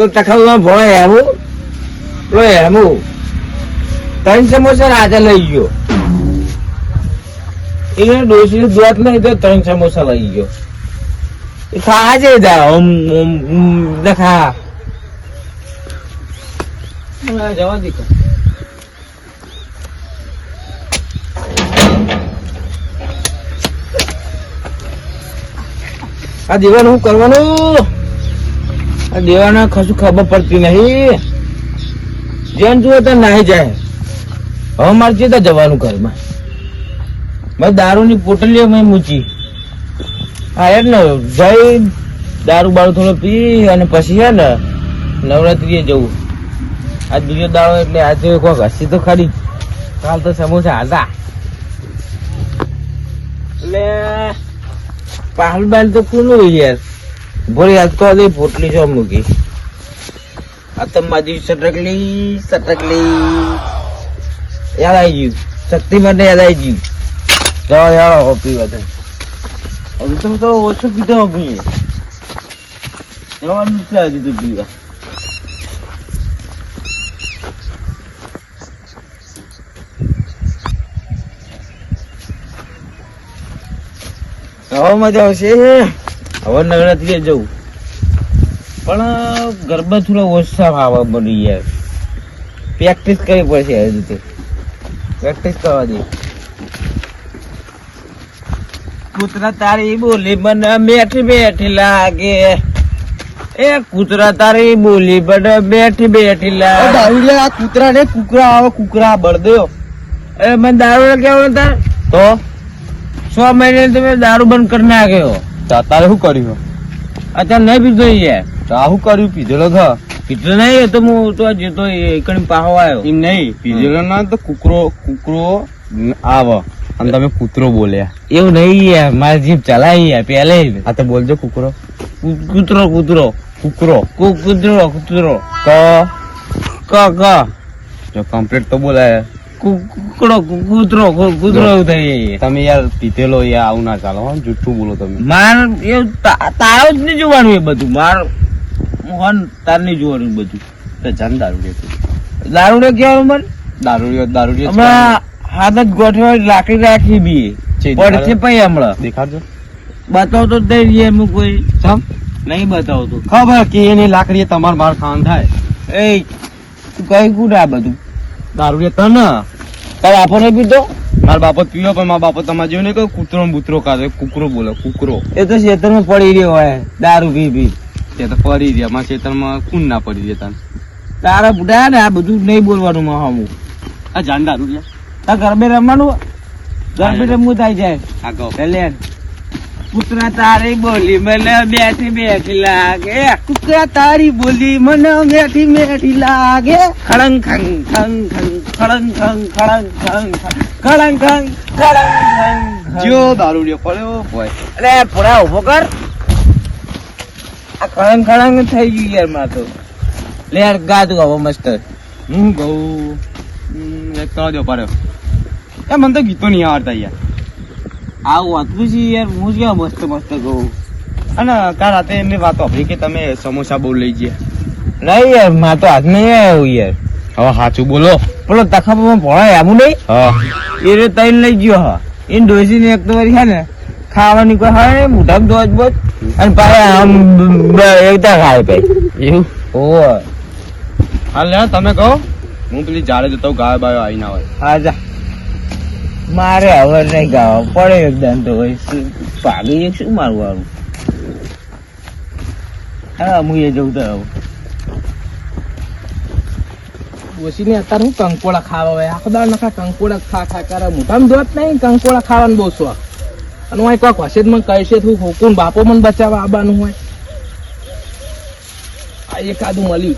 તો તખામાં ભોળો હેમું પેલો હેમું ત્રણ સમોસા રાતે લઈ ગયો. એને ડોસી દોત નહીં તો ત્રણ સમોસા લઈ ગયો. ઓમ ઓમ જવા દીકરા આ દેવાને શું કરવાનું? દેવાને કશું ખબર પડતી નહીં. જેમ જુઓ તો નાહી જાય. હવે મારે ચેતા જવાનું ઘરમાં. મેં દારૂની પોટલીઓ મેં મૂકી. હા એ ને, જઈ દારૂ બારૂ થોડો પી અને પછી છે ને નવરાત્રીએ જવું. આજ બીજો દાડો એટલે આજે કોક હસી તો ખરી. કાલ તો સમોસા હતા. એટલે પાલ બાલ તો ખુલ્લું યાર ભોળી, આજ તો આજે પોટલી જો મૂકી. આ તો મારી સટકલી સટકલી. યાદ આવી ગયું. શક્તિ મને યાદ આવી ગયું. તો યાર હોપી બધા હવે તો તો ઓછું પીધો હોપી. જવાનું છે આજે તો પીવા. હવે મજા આવશે. હવે નવરાત્રીએ જવું. પણ ગરબા થોડા ઓછા આવવા બની યાર પ્રેક્ટિસ કરવી પડશે હજુ રીતે. પ્રેક્ટિસ કરવા દે. કૂતરા તારી બોલી મને બેઠી બેઠી લાગે. એ કૂતરા તારી બોલી મને બેઠી બેઠી લાગે. દારૂ આ કૂતરા ને કુકરા આવે કુકરા બળદ્યો એ મને દારૂ કેવો તાર? તો? છ મહિને તમે દારૂ બંધ કરી નાખ્યો. તારે શું કર્યું અત્યારે નહીં પીધો યાર તો આ શું કર્યું? પીધેલો થ પીધો નહીં એ તો હું તો જતો એકણી પાહો આવ્યો. એમ નહીં. પીધેલો ના તો કુકરો કુકરો આવ. અને તમે કૂતરો બોલ્યા. એવું નહીં યાર મારી જીભ ચલાવી યાર પહેલે આ તો બોલજો કુકરો. કૂતરો કૂતરો. કુકરો. કૂતરો કૂતરો. ક. ક ક. જો કમ્પ્લીટ તો બોલાય. કૂકડો કૂતરો કૂતરો થઈ તમે યાર પીધેલો યાર આવું ના ચાલો હો. જુઠ્ઠું બોલો તમે. માર તા- તારો જ નહીં જોવાનું એ બધું. માર મોહન તાર નહીં જોવાનું બધું. તો જાન દારૂ કે દારૂ ને કેવાનું મને દારૂ દારૂ હમણાં હાથ જ ગોઠવા લાકડી રાખી બી. પડશે પછી હમણાં. દેખાડજો. બતાવતો જ નહીં એમ કોઈ. સમ નહીં બતાવતો. ખબર કે એની લાકડી તમાર માર ખાન થાય. એ તું કઈ કુડ આ બધું? દારૂ તને. તારે બાપો નહીં પીતો મારા બાપો પીવો પણ મારા બાપો તમારે જેવું નહીં કહ્યું કૂતરો બૂતરો કાઢે કુકરો બોલે કુકરો. એ તો ખેતરમાં પડી રહ્યો હોય દારૂ પી પી. તે તો પડી રહ્યા મારા ખેતરમાં ખૂન ના પડી રહ્યા તને. તારા બુડા ને આ બધું નહીં બોલવાનું માં હમું. આ જાન દારૂ રે તાર ગરબે રમવાનું ગરબે રમવું થાય જાય આગળ કલ્યાણ કૂતરા તારી બોલી મને બેઠી બેઠી લાગે. કુકરા તારી બોલી મને બેઠી બેઠી લાગે. ખડંગ ખંગ ખંગ ખંગ ખડંગ ખંગ ખડંગ ખંગ ખડંગ ખંગ ખડંગ જો દારૂ લ્યો પડ્યો હોય. અરે પૂરા ઊભો કર. આ ખડંગ ખડંગ થઈ ગયું યારમાં તો લે યાર ગાતું મસ્ત. હું ગઉ તો જો પડ્યો. એ મને તો ગીતો નહીં આવડતા યાર. આવું વાંચવું છે યાર હું કેવા મસ્ત મસ્ત કહું. અને કાલ રાતે એમની વાત આપી કે તમે સમોસા બહુ લઈ ગયા. નહીં યારમાં તો હાથ નહીં આવ્યું યાર. હવે સાચું બોલો. તખામાં ભોળા આવું નહીં? હા. એ રે તૈન લઈ ગયો હા. એને ડોસી ને એક તો વાર છે ને ખાવાની કોઈ હા મોઢામાં દોજ બોજ. અને પાછા આમ એકદા ખાય ભાઈ એવું? ઓહ હાલ લે તમે કહો. હું પેલી જાડે જતો ગાય બાયો આવી ના હોય. હા જા. મારે હવે નહીં ગાવા પડે એકદમ તો ભાઈ પાગી એક શું મારવું આવું હા, હું એ જવું તો હવે ઓછીને અત્યારે હું કંકોડા ખાવા હોય આખો દાળ નખા કંકોડા ખા ખા કરે. મોટામાં જોત નહીં, કંકોડા ખાવાનું બહુ શોખ. અને હું કોઈક હશે મને કહેશે તું કોણ, બાપો મને બચાવવા આવવાનું હોય. આ એકાદું મળ્યું.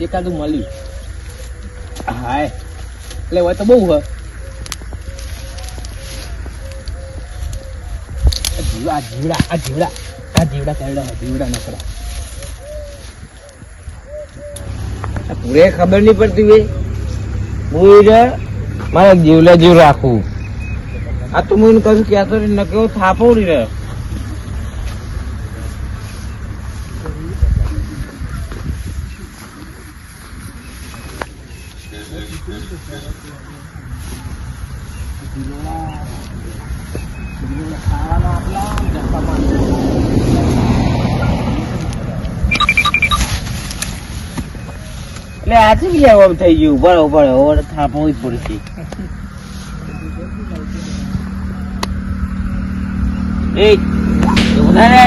એકાદું મળ્યું. હાય. એટલે હોય તો બહુ હોય આ જીવડા આ જીવડા આ જીવડા કરડા, જીવડા નકરા પૂરે ખબર નહીં પડતી ભાઈ. હું મારે જીવલા જીવ રાખવું આ તો હું કશું કહેતો ન કેવો થાપો રહ્યો. એટલે આજે બી આમ થઈ ગયું. બરો બરો હવે થાપવું પડશે એ ઊભા રે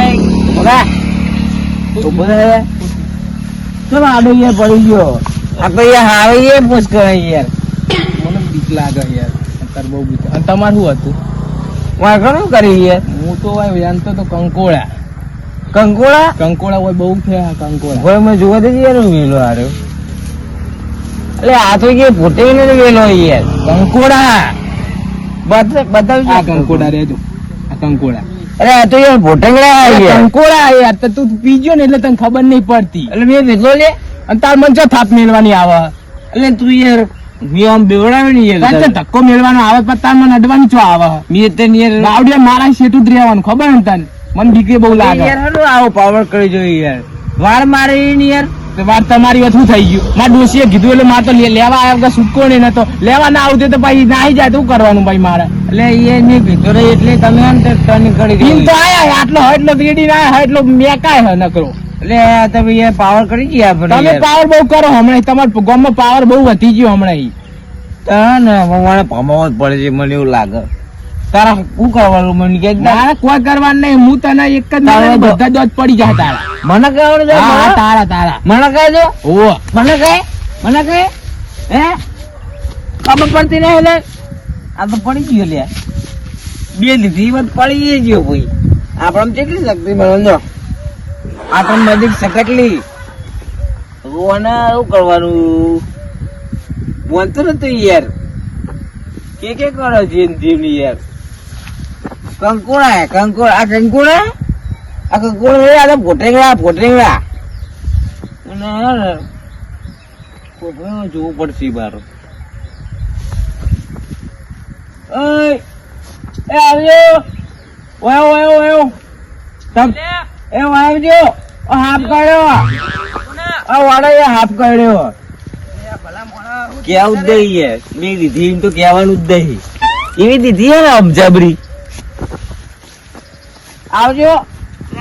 ઊભા ઊભા રે ચલો આડો યાર પડી ગયો? આ યાર હાવે યાર પૂછ કરે યાર. મને બીક લાગે યાર. અત્યારે બહુ બીક. અને તમારે શું હતું? વાં ઘણું કરી યાર. હું તો હોય જાણતો તો કંકોળા. કંકોડા કંકોડા હોય બહુ થયા કંકોળા. ભાઈ મેં જોવા દેજે યાર હું વેલો એટલે આ તો કે પોતે ને વેલો યાર. કંકોડા. બતા આ કંકોડા રેજો આ કંકોડા. અરે આ તો યાર ભોટંગડા કંકોડા યાર. તો તું પીજો ને એટલે તને ખબર નહીં પડતી. એટલે મેં વેચલો લે. અને તાર મન ચો થાપ મેળવાની આવે? એટલે તું યાર મેં આમ બેવડાવે ને યાર ધક્કો મેળવાનો આવે પણ તાર મને અડવાનું ચો આવે? મેં તને યાર બાવડિયા મારા શેઠું જ રહેવાનું ખબર ને તને? મને દીકરી બહુ લાગે. યાર આવો પાવર કરી જોઈએ યાર. વાળ મારે યાર. વાત તમારી વાત શું થઈ ગયું? મારા ડોશીએ કીધું એટલે મારે તો લે- લેવા આવ્યા કે છૂટકો નહીં નતો લેવા ના આવતે તો ભાઈ નાહી જાય તો શું કરવાનું ભાઈ મારે? એટલે એ નહીં કીધું રે એટલે તમે આમ તો તને કરી દીધું. તો આયા આટલો હોય એટલો રેડી ના હોય એટલો મેકાય હોય નકરો. એટલે તમે એ પાવર કરી ગયા તમે પાવર બહુ કરો હમણાં તમારા ગામમાં પાવર બહુ વધી ગયો હમણાં એ તારા ને મને ભમાવો જ પડે છે મને એવું લાગે. તારા શું કરવાનું? મને કે તારા કોઈ કરવાનું નહીં. હું તને એક જ તારા બધા દોત પડી જાય તારા. મને કહેવાનું છે હા, તારા તારા. મને કહે ઓ મને કહે? મને કહે? હે? ખબર પડતી નહીં એટલે? આ તો પડી ગયો લે. બે લીધી વાત પડી ગયો ભાઈ. આપણે કેટલી શક્તિ? મળે જો આ તો નજીક સકટલી રોવાને શું કરવાનું? બોલતો નતું યાર. કે કે કરો જીન જીવની યાર? કંકોડા હે, કંકોડા. આ કંકોડા? આ કંકોડા આ તો ભોટેંગડા ભોટેંગડા અને જોવું પડશે બાર એ આવ્યો ઓયો ઓયો ઓયો. તમ એ આવજો હાફ કાઢ્યો. આ વાડા એ હાફ કાઢ્યો. કેવું જ દઈ યાર મેં દીધી એમ તો કહેવાનું જ દઈ એવી દીધી હે ને અબજબરી આવજો.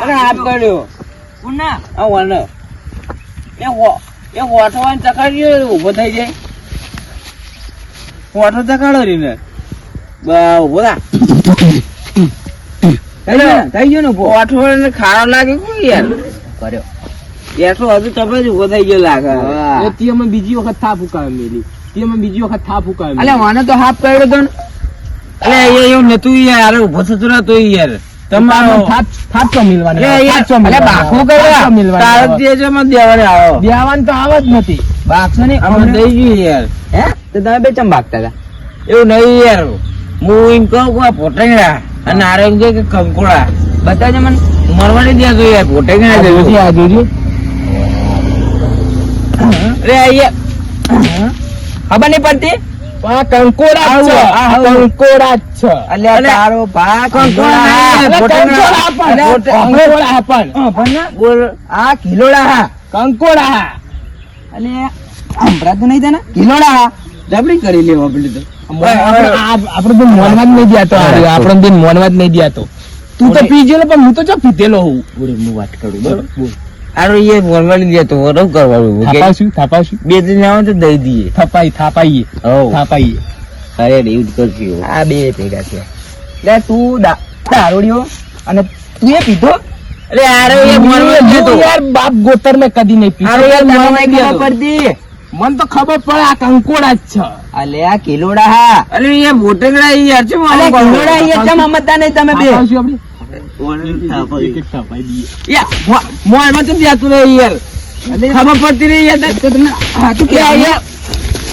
અને હાફ કાઢ્યો આ વાને એ હો એ હોઠવાન ચકાડ્યો ઊભો થઈ જાય. હોઠો ચકાડો રીને. બા ઊભો થા. થઈ ગયો ને? થઈ ગયો ને ઊભો હોઠો એને ખારો લાગે કોણ યાર? કર્યો. એટલો હજુ તમે જ ઊભો થઈ ગયો લાગે. તી અમે બીજી વખત થાપ ઉકાવે મેલી. તી અમે બીજી વખત થાપ ઉકાવે અલે વાને તો હાફ કર્યો તો ને. અલે એ એવું નતું યાર. ઊભો થતો નતો યાર. તમારો થાપ મિલવાની કર્યા તારે જ મને દેવાને આવો. દેવાન તો આવ જ નથી. બાગશો ને અમે દઈ ગયું યાર. હે? તો તમે બે ચમ ભાગતા હતા? એવું નહીં યાર. હું એમ કહું કે આ પોટેંગડા અને આરે એમ કે કંકોડા. બતાવજો મને. મરવાની દે જોઈએ યાર પોટેંગડા આ આ જોજી. અરે અહીંયા ખબર નહીં પડતી? આ કંકોડા જ છે આ કંકોડા છે. અલ્યા તારો ભા કંકોડા પણ, અલે પોટે- કંકોડા પણ. હા, પણ. ના, બોલ. આ કિલોડા હા કંકોડા અને સંભળાતું નહીં તને? કિલોડા હા. જબરી કરી લેવા આપણે તો. આપણે તો મોનવા જ નહીં આપણે મોનવા જ દેતો તું તો ઓલે- પીજેલો પણ હું તો ચો પીધેલો હું હું વાત કરું બરોબર. આરો એ મોરવાડી દે તો વરવ કરવાનું? થાપાશું થાપાવશું બે દિન આવે તો દઈ દઈએ. થપાઈ થાપાઈએ. થાપાઈએ. અરે એવું જ કરશું આ બે ભેગા છે લે તું દારૂડિયો અને તું એ પીધો? અરે આરો એ મોરવાડી દે તો. યાર બાપ ગોતર મે કદી નહીં પીધો. આરો યાર નહીં ખબર પડતી મને તો ખબર પડે આ કંકોડા જ છે. અલે આ કિલોડા હા. અરે એ મોટેગડા યાર છે અલે કિલોડા યાર છે મમતા નહીં તમે બે. આપણે? મોરમાં તો જાતું નહીં યાર ખબર પડતી નહીં યાર તો તમને હાથું કે યાર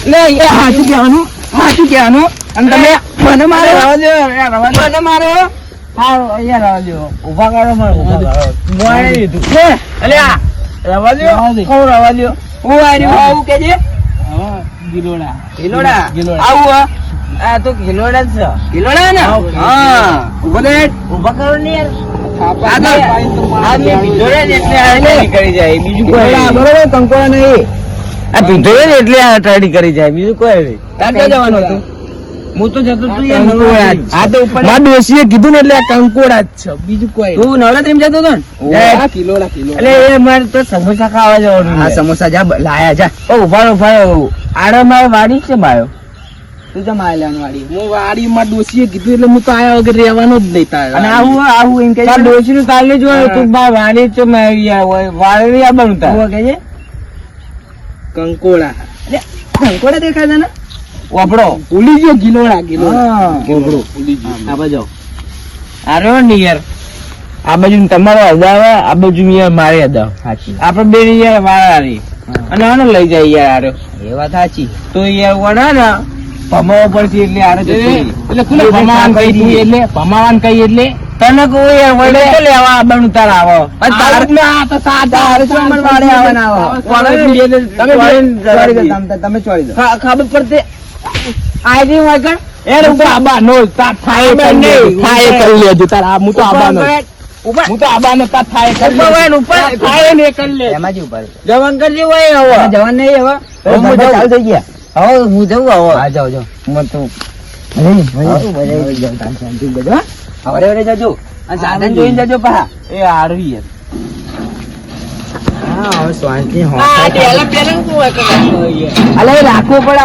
લે યાર હાથું કહેવાનું હાથું કહેવાનું અને તમે મને મારો મને મારો હા આવું કે. આવું? આ તો ખિલોડા જ છે. ખિલોડા ને? હા ઊભો ને ઊભા કરો ને સમોસા ખાવા જવાનું સમોસા જા લાયા જા. ઊભા ઊભા આડો મારો વાડી છે માયો તું જમ આયલાન વાડી હું વાડીમાં ડોશીએ કીધું એટલે હું તો આયા વગર રહેવાનો જ નહીં તારે. અને આવું આવું એમ કે ડોશીનું કાલે જ હોય તું બા વાડી છે મેં અહીંયા હોય વાડી આવવાનું તાર. કંકોડા કંકોડા દેખાય છે ને? વાપડો ભૂલી ગયો ગિલોડા ગિલોડા. હા. ભૂલી ગયો. આ બાજુ આ રહ્યો ને યાર. આ બાજુ તમારો અદાવ આ બાજુ યાર મારે અદાવ. આપડે બે યાર વાળા અને આને લઈ જાય યાર આરો એ વાત સાચી. તો યાર વડા ને ભમાવા પડશે એટલે આને એટલે ખુલે ભમાવાન કહી એટલે ભમાવાન કહી એટલે. તને કોઈ વડે લેવા આવવાનું તાર આવો ના તો સાદા હરસમણ વાળે આવવાના આવો તમે ચોરી દો. ખબર પડશે? આજે વાગણ એ ઉપર આબા નો તાર થાય થાય કરી લેજો. તાર આ હું તો આબા નો ઉપર હું તો આબા નો તાર થાય કરી ઉપર ઉપર થાય ને કરી લે એમાં જ ઉપર જવાન કરજી હોય હવે જવાન નહીં હવે ચાલુ થઈ ગયા. હું જવું આવો હા જાઓ જાઓ.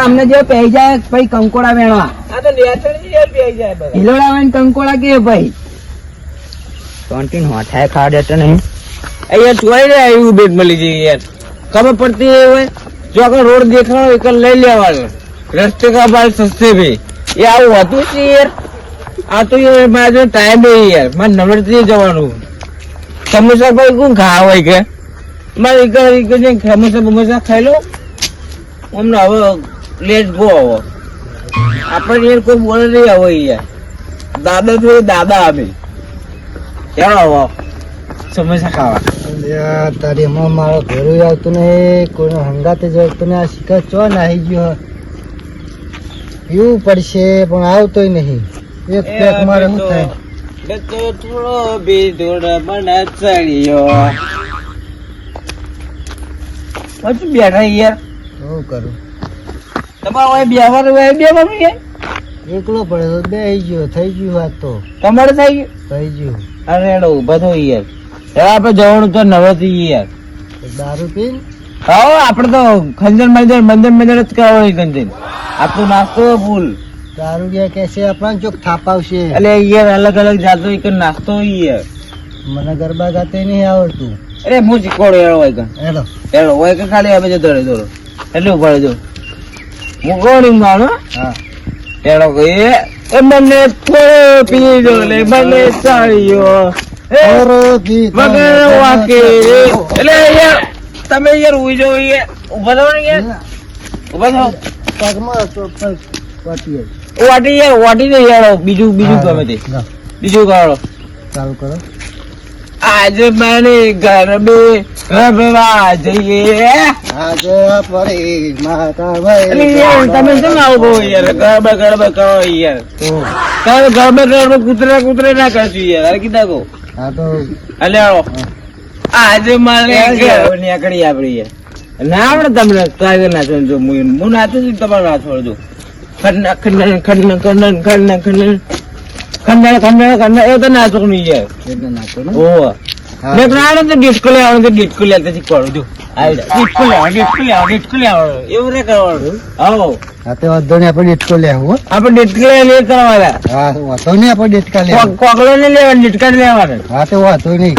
અમને જે પહેરી પછી કંકોડા વેણવા. હિલોડા કંકોડા કે ભાઈ? ટોન્ટીન હોઠાય ખાડે તો નહીં. અહીંયા ચોરી રે એવું બેગ મળી જઈ યાર. ખબર પડતી હોય? જો આગળ રોડ દેખાડો એક લઈ લેવાનો. રસ્તે કા બાર સસ્તે ભી. એ આવું હતું છે યાર. આ તો મારા જો ટાઈમ નહીં યાર. મારે નવરાત્રી જવાનું. સમોસા ભાઈ કોણ ખા હોય કે? મારે એક એક સમોસા બમોસા ખાઈ લો. અમને હવે લેટ ગો હવે આપણે યાર કોઈ બોલે નહીં હવે યાર. દાદા તો દાદા અમે. ચાલો હવે સમોસા ખાવા. તારી હમણાં મારો ઘરે આવતું નહીં કોઈનો હંગાતે જ આવતું ને આ શિકાર ચો નાહી ગયો? પીવું પડશે પણ આવતોય નહીં. એક પેક મારે શું થાય? તો થોડો બીજોડ મને ચડ્યો. હજુ બેઠા યાર. શું કરું? તમારે બેવાનું હોય બેવાનું યાર? એકલો પડે તો બે ગયો થઈ ગયું વાત તો. તમારે થઈ ગયું? થઈ ગયું. અરે ઊભા થો યાર. આપણે જવાનું તો નવરાત્રી યાર. દારૂ પી હા આપડે તો ખંજર મંજર મંદિર મંદિર જ કરવાની ખંજર. આપણું નાસ્તો ફૂલ. દારૂ ગયા કેસે આપણને ચોક થાપાવશે એટલે યાર અલગ અલગ જાતો એક નાસ્તો હોય યાર. મને ગરબા ગાતે નહીં આવડતું. અરે હું શીખવાડું એડો હોય કણ હેલો. એડો હોય કે ખાલી આવે જતો રહે દોડો. એટલે ઊભા જો. હું કોણ માનો હા. એડો કહીએ એ મને થોડો પીજો લે મને વાકે એટલે યાર તમે યાર ઉઈ યાર ઊભા થો ને યાર ઊભા થો પગમાં તો પગ પટીએ વાટી યાર વાટી દે યાર બીજું બીજું ગમે તે. બીજું કરો ચાલુ કરો. આજે મને ગરબે રમવા જઈએ. આજે ફરી માતા ભાઈ તમે શું આવો યાર? ગરબે ગરબે કરો યાર. તમે ગરબે ગરબે કૂતરે કૂતરે ના કરશું યાર. કીધા કહો. હા તો અલે આજે મારે નીકળી આપડી ના આવડે તમને કાયદો ના સમજો હું હું નાચું છું તમારું ના છોડજો ખંડ ખંડ ખંડ ખંડ ખંડ ખંડ ખંડ ખંડ ખંડ એ તો નાચો નહીં યાર એટલે નાખો ને ઓહ હા. મેં પ્રાણ તો ડિસ્કો લેવાનું તો ડિસ્કો લેતા શીખવાડું છું ડિસ્કો લેવા ડિસ્કો લેવા ડિસ્કો એવું રે કરવાનું? આવો. હા તો વાંધો નહીં આપણે ડેટકો લેવું આપણે ડિસ્કો લે કરવાના હા વાંધો નહીં આપણે ડેટકા લેવું કોકલો ને લેવાનું ડિસ્કા લેવાના. હા તો વાંધો નહીં.